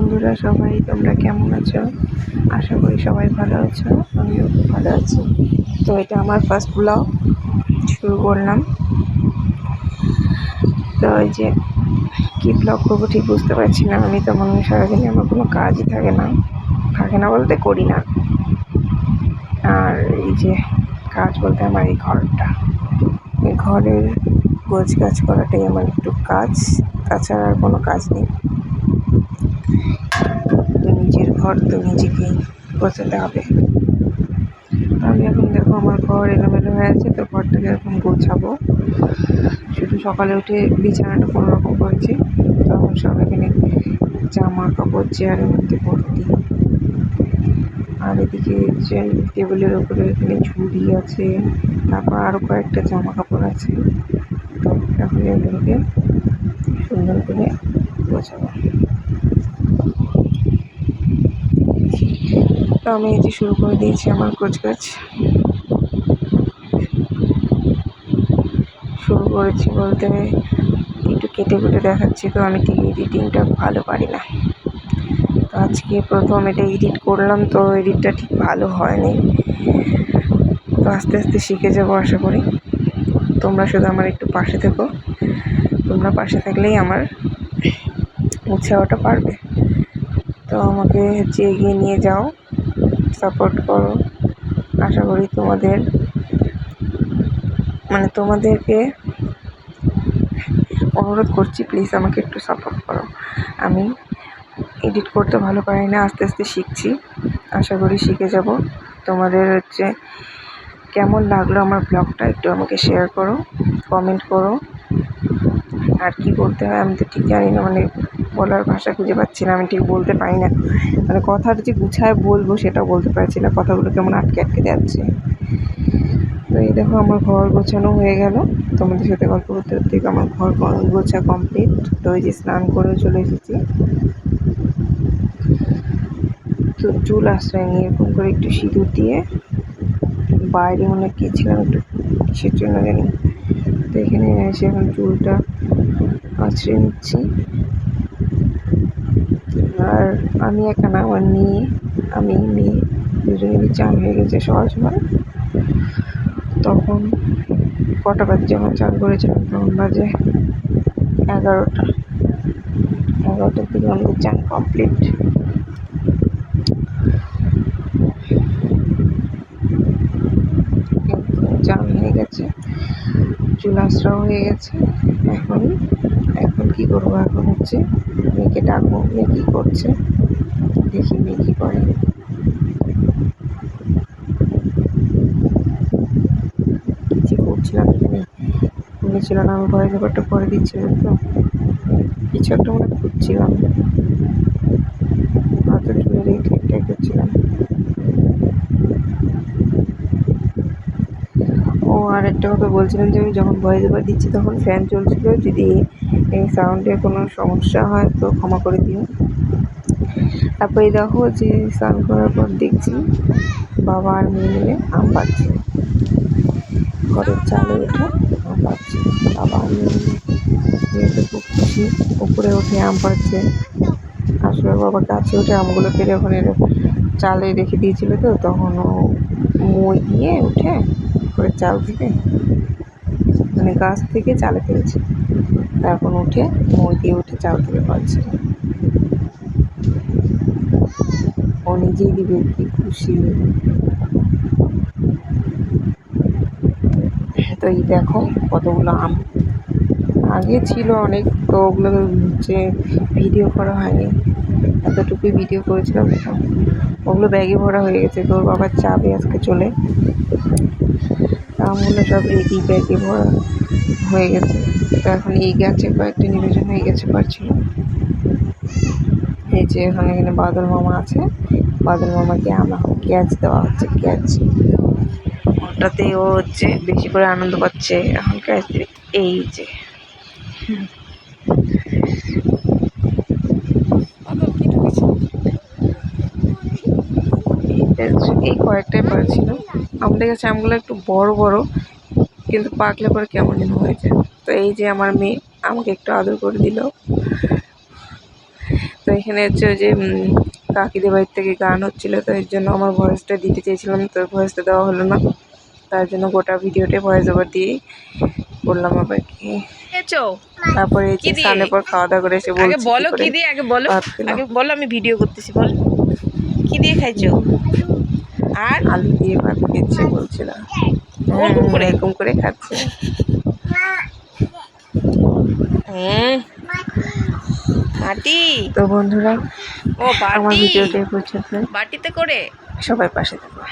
বন্ধুরা, সবাই তোমরা কেমন আছো? আশা করি সবাই ভালো আছো, আমিও খুব ভালো আছি। তো এটা আমার ফার্স্ট ব্লগ শুরু করলাম। তো ওই যে কী ব্লগ করব ঠিক বুঝতে পারছি না। আমি তেমন সারাদিনে আমার কোনো কাজই থাকে না। থাকে না বলতে করি না। আর এই যে কাজ বলতে আমার এই ঘরটা। এই ঘরের গোছ গাছ করাটাই আমার একটু কাজ। তাছাড়া আর কোনো কাজ নেই। ঘর তো নিজেকেই গোছাতে হবে। আমি এখন দেখো আমার ঘর এলোমেলো হয়ে আছে, তো ঘরটাকে এরকম গোছাবো। শুধু সকালে উঠে বিছানাটা কোনো রকম করেছি তখন সব এখানে জামা কাপড় চেয়ারের মধ্যে ভর্তি। আর এদিকে টেবিলের ওপরে এখানে ঝুড়ি আছে, তারপর আরও কয়েকটা জামা কাপড় আছে। তো এখন এগুলোকে সুন্দর করে গোছাবো। তো আমি এই যে শুরু করে দিয়েছি আমার গোছ শুরু করেছি বলতে একটু কেটে কুটে দেখাচ্ছি তো আমি ঠিক এডিটিংটা ভালো পারি না। তো আজকে প্রথম এটা এডিট করলাম তো এডিটটা ঠিক ভালো হয়নি। তো আস্তে আস্তে শিখে যাব আশা করি। তোমরা শুধু আমার একটু পাশে থেকো। তোমরা পাশে থাকলেই আমার উৎসাহটা পারবে তো আমাকে হচ্ছে এগিয়ে নিয়ে যাও। সাপোর্ট করো। আশা করি তোমাদের মানে তোমাদেরকে অনুরোধ করছি প্লিজ আমাকে একটু সাপোর্ট করো। আমি এডিট করতে ভালো পারি না, আস্তে আস্তে শিখছি। আশা করি শিখে যাব। তোমাদের হচ্ছে কেমন লাগল আমার ব্লগটা একটু আমাকে শেয়ার করো কমেন্ট করো। আর কি করতে হয় আমি তো ঠিক জানি না মানে বলার ভাষা খুঁজে পাচ্ছি না, আমি ঠিক বলতে পারি না। মানে কথাটা যে গুছায় বলব সেটাও বলতে পারছি না, কথাগুলো কেমন আটকে আটকে যাচ্ছে। তো এই দেখো আমার ঘর গোছানো হয়ে গেল। তোমাদের সাথে গল্প করতে করতে আমার ঘর গোছা কমপ্লিট তো ওই যে স্নান করেও চলে এসেছি। তো চুল আশ্রয় নিয়ে এরকম করে একটু সিঁদুর দিয়ে বাইরে মনে গিয়েছিলাম একটু কিসের জন্য জানি। তো এখানে এসে এখন চুলটা আছড়ে নিচ্ছি। আর আমি একা না, আমার মেয়ে, আমি মেয়ে দুজনেরই চান হয়ে গেছে সবার সময় তখন কটা বাজে যখন চান করেছিলাম তখন বাজে এগারোটা। এগারোটার দিকে আমাদের চান কমপ্লিট চান হয়ে গেছে চুল হয়ে গেছে। এখন এখন কি করব? এখন হচ্ছে মেয়েকে ডাকবো। মেয়ে কী করছে? দেখি মেয়ে কী করে। কি করছিলাম এখানে মনে না, আমি ভয়েস ওভারটা করে দিচ্ছিলাম তো। কিছু একটা মনে খুঁজছিলাম হয়তো চুলের এই ক্লিপটাই করছিলাম ও আর একটা কথা বলছিলাম যে, আমি যখন ভয়েস ওভার দিচ্ছি তখন ফ্যান চলছিল। যদি এই সাউন্ডে কোনো সমস্যা হয় তো ক্ষমা করে দিও। তারপরে দেখো যে স্নান করার পর দেখছি বাবা আর মেয়ে মিলে আম পাচ্ছে ঘরের চালে উঠে আম পাচ্ছে বাবা আর মেয়ে মেয়েকে খুব খুশি। উপরে উঠে আম পাচ্ছে আসলে বাবা গাছে উঠে আমগুলো পেরে ওখানে চালে রেখে দিয়েছিল তো। তখন ও মই দিয়ে উঠে করে চাল থেকে মানে গাছ থেকে চালে ফেলছে। এখন উঠে মই দিয়ে উঠে চাল থেকে পাচ্ছে। ও নিজেই দিবে কি খুশি। তো এই দেখো কতগুলো আম। আগে ছিল অনেক, তো ওগুলো হচ্ছে ভিডিও করা হয়নি। এতটুকুই ভিডিও করেছিলাম। ওগুলো ব্যাগে ভরা হয়ে গেছে তোর বাবার চাবে আজকে চলে। আমগুলো সব রেডি ব্যাগে ভরা হয়ে গেছে। তো এখন এই গাছে কয়েকটা নিবেদন হয়ে গেছে পারছিল এই যে এখানে এখানে বাদল মামা আছে। বাদল মামাকে আনা ক্যাচ দেওয়া হচ্ছে, ক্যাচ। ওটাতে ও হচ্ছে বেশি করে আনন্দ পাচ্ছে। এখন ক্যাচ এই যে এই কয়েকটাই পারছিল। আমাদের কাছে আমগুলো একটু বড় বড় কিন্তু পাকলে পরে কেমন যেন হয়ে যায়। তো এই যে আমার মেয়ে আমাকে একটু আদর করে দিল। তো এখানে হচ্ছে যে কাকিদের বাড়ির থেকে গান হচ্ছিল তো এর জন্য আমার ভয়েসটা দিতে চেয়েছিলাম তো ভয়েসটা দেওয়া হলো না। তার জন্য গোটা ভিডিওটা ভয়েস ওভার দিয়ে বললাম আবার কি তারপরে? স্নানের পর খাওয়া দাওয়া করে এসে বলছি বলো কি দিয়ে? আগে বলো। আগে বলো আমি ভিডিও করতেছি বল। কি দিয়ে খাইছো? আর আলু দিয়ে ভাত খেয়েছে বলছিলাম। ওরকম করে? এরকম করে খাচ্ছে। হুম বাটি? তো বন্ধুরা ও আমার ভিডিওটা পর্যন্ত। বাটিতে করে? সবাই পাশে থাকবে